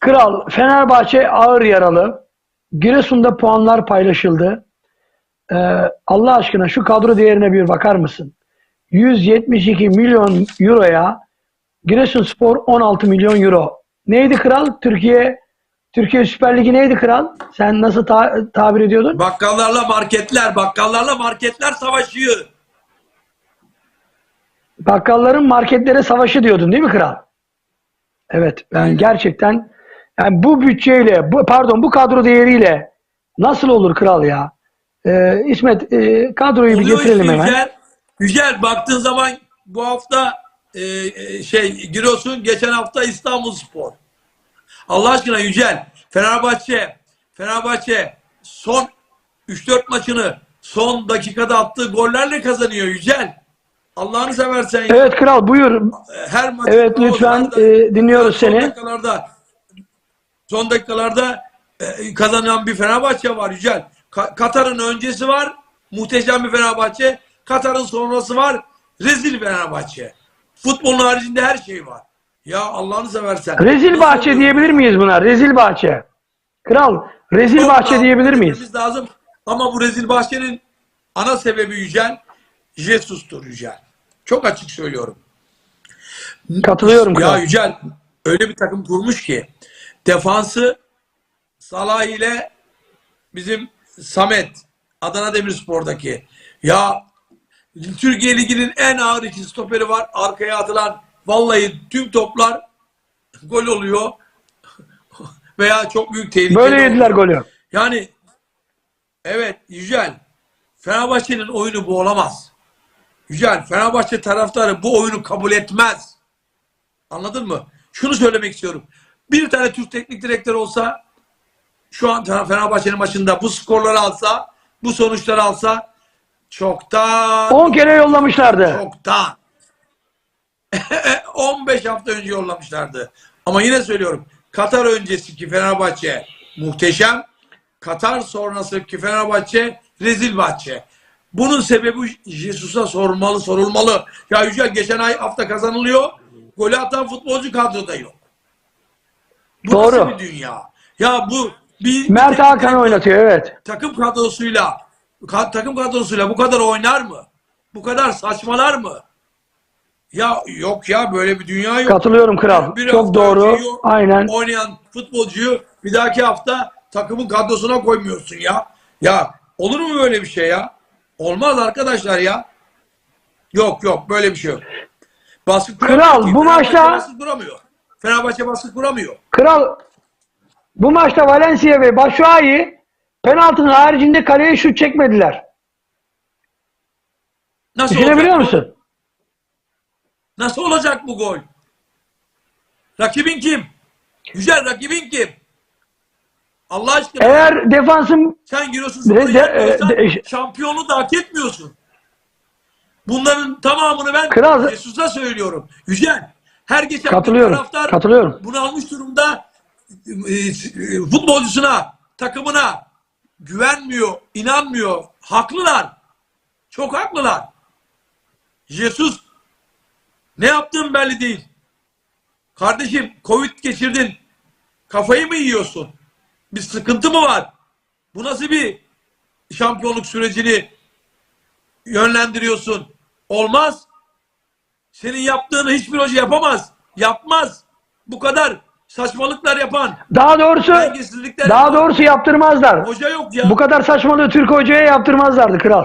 Kral Fenerbahçe ağır yaralı. Giresun'da puanlar paylaşıldı. Ee, Allah aşkına şu kadro değerine bir bakar mısın? 172 milyon euroya Giresunspor 16 milyon euro. Neydi kral? Türkiye Türkiye Süper Ligi neydi kral? Sen nasıl ta- tabir ediyordun? Bakkallarla marketler, bakkallarla marketler savaşıyor. Bakkalların marketlere savaşı diyordun değil mi kral? Evet. Yani gerçekten yani bu bütçeyle, bu pardon bu kadro değeriyle nasıl olur kral ya? Ee, İsmet e, kadroyu bir Oluyor getirelim işte hemen. Yücel. Yücel baktığın zaman bu hafta e, e, şey Giresun geçen hafta İstanbul Spor. Allah aşkına Yücel Fenerbahçe Fenerbahçe son 3-4 maçını son dakikada attığı gollerle kazanıyor Yücel. Allah'ını seversen. Evet kral buyur. her maç Evet, lütfen, e, dinliyoruz seni. Dakikalarda, son dakikalarda e, kazanan bir Fenerbahçe var Yücel. Ka- Katar'ın öncesi var. Muhteşem bir Fenerbahçe. Katar'ın sonrası var. Rezil Fenerbahçe. Futbolun haricinde her şey var. Ya Allah'ını seversen. Rezil bahçe diyebilir miyiz buna? Rezil bahçe. Kral rezil Çok bahçe diyebilir miyiz? Lazım. Ama bu rezil bahçenin ana sebebi Yücel. Jesus'tur Yücel. Çok açık söylüyorum. Katılıyorum Ya kral. Yücel öyle bir takım kurmuş ki defansı Salah ile bizim Samet Adana Demirspor'daki ya Türkiye Ligi'nin en ağır iki stoperi var. Arkaya atılan vallahi tüm toplar gol oluyor. Veya çok büyük tehlike. Böyle yediler golü. Yani evet Yücel Fenerbahçe'nin oyunu bu olamaz. Yücel Fenerbahçe taraftarı bu oyunu kabul etmez. Anladın mı? Şunu söylemek istiyorum. Bir tane Türk teknik direktör olsa şu an Fenerbahçe'nin maçında bu skorları alsa, bu sonuçları alsa çoktan 10 kere yollamışlardı. çoktan 15 hafta önce yollamışlardı. Ama yine söylüyorum. Katar öncesiki Fenerbahçe muhteşem. Katar sonrasındaki Fenerbahçe rezil bahçe. Bunun sebebi Jesus'a sorulmalı, sorulmalı. Ya Yücel geçen ay hafta kazanılıyor. Golü atan futbolcu kadroda yok. Bu Doğru. nasıl bir dünya? Ya bu bir Mert bir Hakan teknik oynatıyor evet. takım kadrosuyla ka- takım kadrosuyla bu kadar oynar mı? Bu kadar saçmalar mı? Ya yok ya böyle bir dünya yok. Katılıyorum kral. Bir Çok doğru. Aynen. Oynayan futbolcuyu bir dahaki hafta takımın kadrosuna koymuyorsun ya. Ya olur mu böyle bir şey ya? Olmaz arkadaşlar ya. Yok yok böyle bir şey yok. Baskı Kral, bu maçta- baskı kuramıyor. Fenerbahçe baskı kuramıyor. Kral bu maçta Valencia ve Batshuayi penaltının haricinde kaleye şut çekmediler. Nasıl Düşünebiliyor olacak bu? musun? Nasıl olacak bu gol? Rakibin kim? Güzel rakibin kim? Allah aşkına. Eğer defansın Sen Giresun De- Spor'u de- e, de- şampiyonluğu da hak etmiyorsun. Bunların tamamını ben Kral- Jesus'a söylüyorum. Yücel, her geçen Katılıyorum, taraftar katılıyorum. bunu almış durumda e, e, futbolcusuna, takımına güvenmiyor, inanmıyor. Haklılar. Çok haklılar. Jesus ne yaptığın belli değil. Kardeşim Covid geçirdin. Kafayı mı yiyorsun? Bir sıkıntı mı var? Bu nasıl bir şampiyonluk sürecini yönlendiriyorsun? Olmaz. Senin yaptığını hiçbir hoca yapamaz. Yapmaz. Bu kadar saçmalıklar yapan, daha doğrusu daha yapan doğrusu yaptırmazlar. hoca yok ya. Bu kadar saçmalığı Türk hocaya yaptırmazlardı kral.